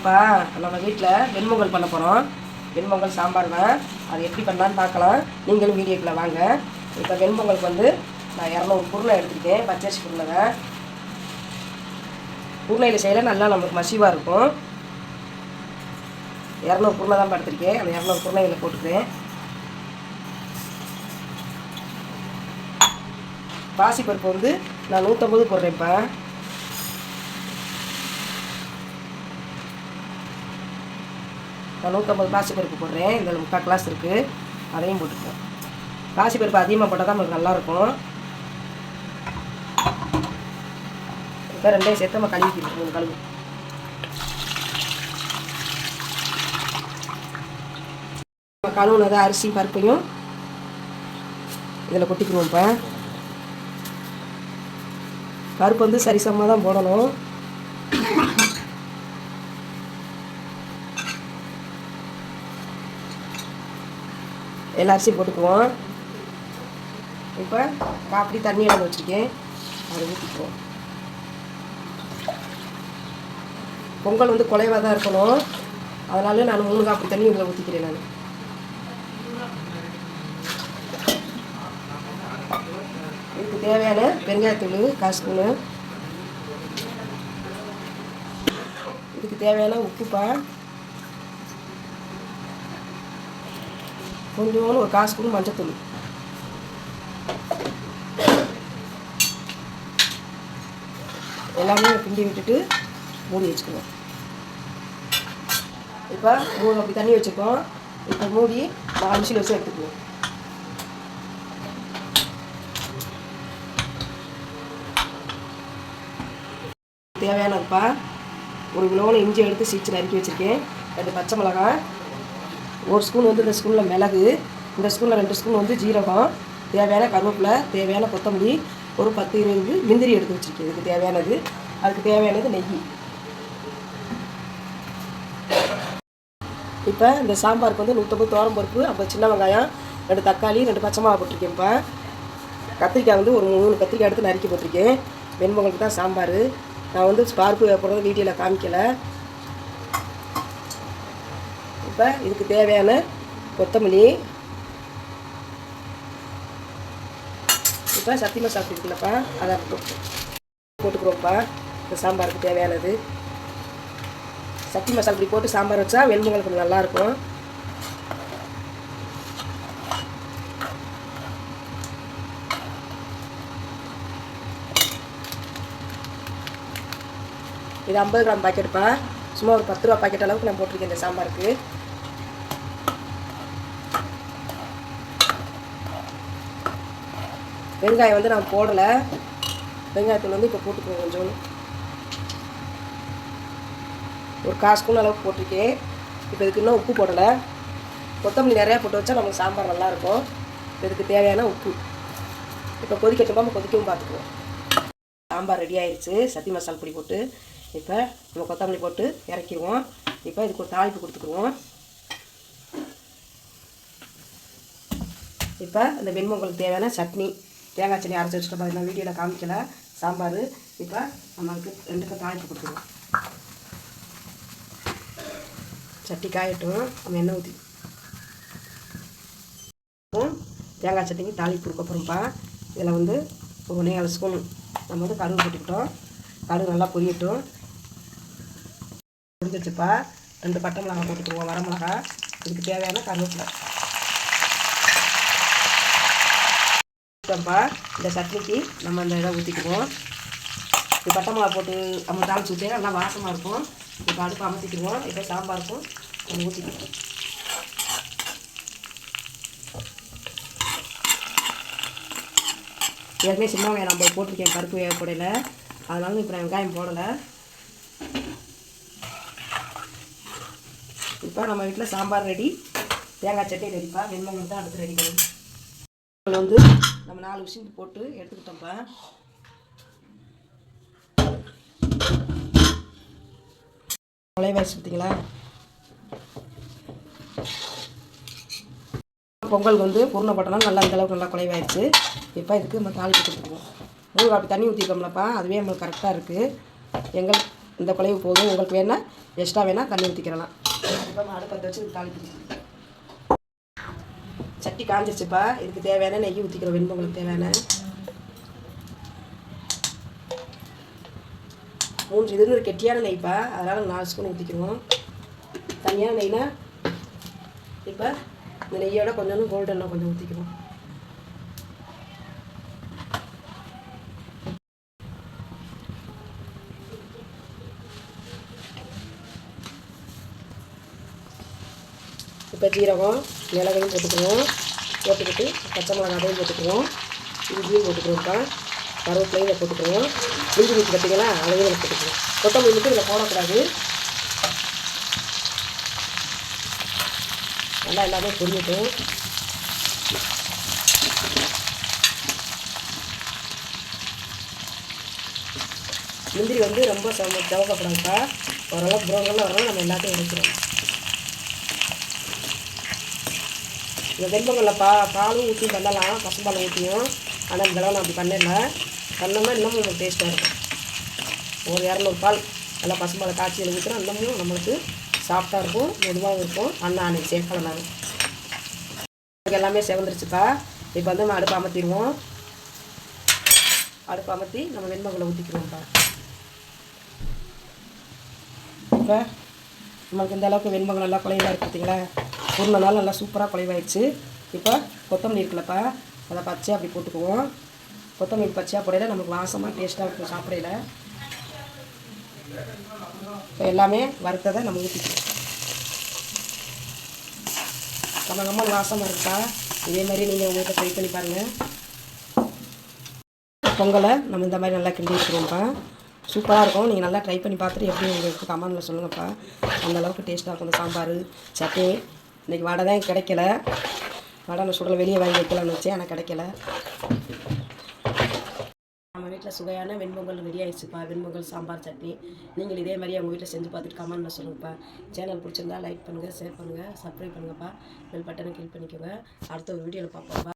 இப்போ நம்ம வீட்டில் வெண்பொங்கல் பண்ண போகிறோம் வெண்பொங்கல் சாம்பார் தான் அது எப்படி பண்ணலான்னு பார்க்கலாம். நீங்களும் வீடியோக்குள்ளே வாங்க. இப்போ வெண்பொங்கலுக்கு வந்து நான் இரநூறு குருணை எடுத்துக்கிட்டேன். பச்சரிசி உருளை தான். உருளையில் செய்யல. நல்லா நமக்கு மசிவாக இருக்கும். இரநூறு குருணை தான் படுத்திருக்கேன். அந்த இரநூறு குருணை இதில் போட்டுக்கிறேன். பாசிப்பருப்பு வந்து நான் நூற்றம்பது போடுறேன்ப்பா. நான் நூற்றம்பது பாசிப்பருப்பு போடுறேன். இதில் முக்கால் கிளாஸ் இருக்குது அதையும் போட்டுப்போம் பாசி பருப்பு அதிகமாக போட்டால் தான் நம்மளுக்கு நல்லாயிருக்கும். இப்போ ரெண்டையும் சேர்த்து நம்ம கழுவிக்கிட்டு மூணு கழுவு. நம்ம கழுவுனது அரிசி பருப்பையும் இதில் கொட்டிக்கணும் இப்போ. பருப்பு வந்து சரிசமமாக தான் போடணும். எல்லா அரிசியும் போட்டுக்குவோம். இப்போ காப்பி தண்ணி அளவு வச்சுருக்கேன். அதை ஊற்றிக்குவோம் பொங்கல் வந்து குலைவாக தான் இருக்கணும். அதனால நான் மூணு காப்பி தண்ணி இதில் ஊற்றிக்கிறேன் நான். இதுக்கு தேவையான பெருங்காயத்தூள் கால் இதுக்கு தேவையான உப்புப்பா கொஞ்சோண்டு ஒரு காசு ஸ்பூன் மஞ்சத்தூள் எல்லாமே பிண்டி விட்டுட்டு மூடி வச்சுக்கணும். இப்போ மூணு அப்படி தண்ணி வச்சுருக்கோம். இப்போ மூடி நாலு விசில் வச்சு எடுத்துக்குவோம். தேவையானதுப்பா. ஒரு கிலோன்னு இஞ்சி எடுத்து சீச்சு நறுக்கி வச்சுருக்கேன். ரெண்டு பச்சை மிளகாய் ஒரு ஸ்பூன் வந்து இந்த ஸ்பூனில் மிளகு இந்த ஸ்பூனில் ரெண்டு ஸ்பூன் வந்து ஜீரகம் தேவையான கருவேப்பிலை தேவையான கொத்தமல்லி ஒரு பத்து இருபது முந்திரி எடுத்து வச்சுருக்கேன் இதுக்கு தேவையானது. அதுக்கு தேவையானது நெய். இப்போ இந்த சாம்பாருக்கு வந்து நூற்றம்பது தோரம் பருப்பு ஐம்பது சின்ன வெங்காயம் ரெண்டு தக்காளி ரெண்டு பச்சை மிளகா போட்டிருக்கேன் இப்போ. கத்திரிக்காய் வந்து ஒரு மூணு கத்திரிக்காய் எடுத்து நறுக்கி போட்டிருக்கேன். வெண்பொங்கலுக்கு தான் சாம்பார். நான் வந்து பருப்பு போடுறது வீடியோவில் காமிக்கலை. இப்போ இதுக்கு தேவையான கொத்தமல்லி. இப்போ சத்தி மசாலா இருக்குல்லப்பா அதை போட்டுக்கிறோம்ப்பா. இந்த சாம்பாருக்கு தேவையானது. சத்தி மசாலா இப்படி போட்டு சாம்பார் வச்சா வெண்பொங்கல் கொஞ்சம் நல்லாயிருக்கும். இது ஐம்பது கிராம் பாக்கெட்டுப்பா சும்மா ஒரு பத்து ரூபா பாக்கெட் அளவுக்கு நான் போட்டிருக்கேன் இந்த சாம்பாருக்கு. வெங்காயம் வந்து நான் போடலை. வெங்காயத்தூள் வந்து இப்போ போட்டுக்குவோம் கொஞ்சம் ஒரு கால் அளவுக்கு போட்டிருக்கேன். இப்போ இதுக்கு இன்னும் உப்பு போடலை. கொத்தமல்லி நிறையா போட்டு வச்சா நமக்கு சாம்பார் நல்லாயிருக்கும். இதுக்கு தேவையான உப்பு. இப்போ கொதிக்க நம்ம கொதிக்கவும் பார்த்துக்குவோம். சாம்பார் ரெடி ஆயிடுச்சு சத்தி மசாலா பொடி போட்டு. இப்போ நம்ம கொத்தமல்லி போட்டு இறக்கிடுவோம். இப்போ இதுக்கு ஒரு தாளிப்பு கொடுத்துக்குருவோம். இப்போ இந்த வெண்பொங்கலுக்கு தேவையான சட்னி தேங்காய் சட்னி அரைச்சி வச்சுட்டு பார்த்தீங்கன்னா வீடியோவில் காமிக்கல. சாம்பார். இப்போ நம்மளுக்கு ரெண்டுக்கும் தாளிப்பு கொடுத்துருவோம். சட்டி காயட்டும். நம்ம எண்ணெய் ஊற்றி தேங்காய் சட்னிக்கு தாளிப்பு கொடுக்க போகிறோம்ப்பா இதில் வந்து ஒரு ஒன்றே ஸ்பூன். நம்ம வந்து கடுகு போட்டுக்கிட்டோம். கடுகு நல்லா பொரியட்டும். பொரிஞ்சிச்சுப்பா ரெண்டு பட்டை மிளகா போட்டுக்குவோம் வரமிளகா இதுக்கு தேவையான கருவேப்பிலை. ஊற்றப்பா இந்த சட்னிக்கு நம்ம இந்த இதை ஊற்றிக்குவோம் இது பட்டை மிளகா போட்டு நம்ம தாளிச்சு ஊற்றி நல்லா வாசமாக இருக்கும். இப்போ அடுப்பு அமர்த்திக்குவோம் இப்போ சாம்பாருக்கும் நம்ம ஊற்றிக்குவோம் ஏற்கனவே சின்ன வெங்காயம் நம்ம போட்டிருக்கேன் பருப்பு வேக போடையில் அதனால இப்போ நான் வெங்காயம் போடலை. இப்போ நம்ம வீட்டில் சாம்பார் ரெடி தேங்காய் சட்னி ரெடிப்பா வெண்பொங்கல் தான் அடுத்து ரெடி பண்ணணும் வெண்பொங்கல் வந்து நம்ம நாலு விஷயம் போட்டு எடுத்துக்கிட்டோம்ப்பா கொலைவாசி பார்த்தீங்களா? பொங்கல் வந்து பூர்ண போட்டோம்னா நல்லா அந்தளவுக்கு நல்லா குலைவாயிடுச்சு இப்போ இதுக்கு நம்ம தாளிப்பு கொடுத்துருவோம் மூணு காப்பி தண்ணி ஊற்றிருக்கோம்லப்பா அதுவே நம்மளுக்கு கரெக்டாக இருக்குது எங்கள் இந்த குலைவு போதும். உங்களுக்கு வேணால் எக்ஸ்ட்ரா வேணால் தண்ணி ஊற்றிக்கிறலாம் இப்போ நம்ம வச்சு தாளிக்கணும் சட்டி காஞ்சிருச்சுப்பா. இதுக்கு தேவையான நெய் ஊற்றிக்கிறோம் வெண்பொங்கலுக்கு தேவையான. மூன்று இது ஒரு கெட்டியான நெய்ப்பா. அதனால் நாலு ஸ்பூன் ஊற்றிக்கிறோம் தனியான நெய்னா இப்போ இந்த நெய்யோட கொஞ்சம் கோல்டெல்லாம் கொஞ்சம் ஊற்றிக்கிறோம் இப்போ ஜீரகம் மிளகையும் போட்டுக்குவோம். போட்டுக்கிட்டு பச்சை மிளகாதையும் போட்டுக்குவோம். இஞ்சியும் போட்டுக்கிறோம்ப்பா கருவேப்பிலையும் இதை போட்டுக்குவோம். இஞ்சி மிச்சி பார்த்தீங்களா? அதையும் இதில் போட்டுக்குவோம். கொத்தமல்லி மட்டும் இதில் போடக்கூடாது. நல்லா எல்லாமே பொரியட்டும் முந்திரி வந்து ரொம்ப செவ செவக்கக்கூடாதுப்பா ஓரளவு புரோங்கெல்லாம் வரணும் நம்ம எல்லாத்தையும் எடுக்கிறோம் இந்த வெண்பங்களில் பா பாலும் ஊற்றி பண்ணலாம் பசும்பால் ஊற்றியும் ஆனால் இந்த தடவை நான் அப்படி பண்ணல. பண்ணோம்னா இன்னமும் உங்களுக்கு டேஸ்ட்டாக இருக்கும். ஒரு இரநூறு பால் நல்லா பசும்பாலை காய்ச்சி ஊற்றினா இன்னமும் நம்மளுக்கு சாஃப்டாக இருக்கும் மெதுவாகவும் இருக்கும். அண்ணா அன்னைக்கு சேர்க்கல நான். எல்லாமே செவந்துருச்சுப்பா. இப்போ வந்து நம்ம அடுப்பு அமர்த்திடுவோம். அடுப்பு அமர்த்தி நம்ம வெண்பங்களை ஊற்றிக்கிறோம்ப்பா இப்போ நம்மளுக்கு இந்த அளவுக்கு வெண்பங்கள் நல்லா குழையெல்லாம் இருக்குது பார்த்தீங்களா ஒரு நாள் நல்லா சூப்பராக குழைவாயிடுச்சு இப்போ கொத்தமல்லி இருக்குல்லப்பா. அதை பச்சையாக அப்படி போட்டுக்குவோம். கொத்தமல்லி பச்சையாக போடையில நமக்கு வாசமாக டேஸ்ட்டாக இருக்கும் சாப்பிடையில. இப்போ எல்லாமே வறுத்ததை நம்ம ஊற்றிக்கலாம் நம்ம நம்ம வாசமாக இருக்கா? இதே மாதிரி நீங்கள் உங்கள் வீட்டில் ட்ரை பண்ணி பாருங்கள் பொங்கலை நம்ம இந்த மாதிரி நல்லா கிண்டி வச்சுருவோம்ப்பா. சூப்பராக இருக்கும். நீங்கள் நல்லா ட்ரை பண்ணி பார்த்துட்டு எப்படி உங்களுக்கு கமெண்டில் சொல்லுங்கப்பா. அந்த அளவுக்கு டேஸ்ட்டாக இருக்கும் இந்த சாம்பார் சட்னி. இன்றைக்கி வடை தான் கிடைக்கல. வடை நான் சுடலை வெளியே வாங்கி வைக்கலாம்னு வச்சேன் ஆனால் கிடைக்கல. நம்ம வீட்டில் சுவையான வெண்பொங்கல் ரெடி ஆயிடுச்சுப்பா. வெண்பொங்கல் சாம்பார் சட்னி. நீங்கள் இதே மாதிரி உங்கள் வீட்டில் செஞ்சு பார்த்துட்டு கமெண்ட்டில் சொல்லுங்கப்பா. சேனல் பிடிச்சிருந்தா லைக் பண்ணுங்கள் ஷேர் பண்ணுங்கள் சப்ஸ்கிரைப் பண்ணுங்கப்பா. பெல் பட்டனை கிளிக் பண்ணிக்கோங்க. அடுத்த ஒரு வீடியோவில் பார்ப்போம்ப்பா.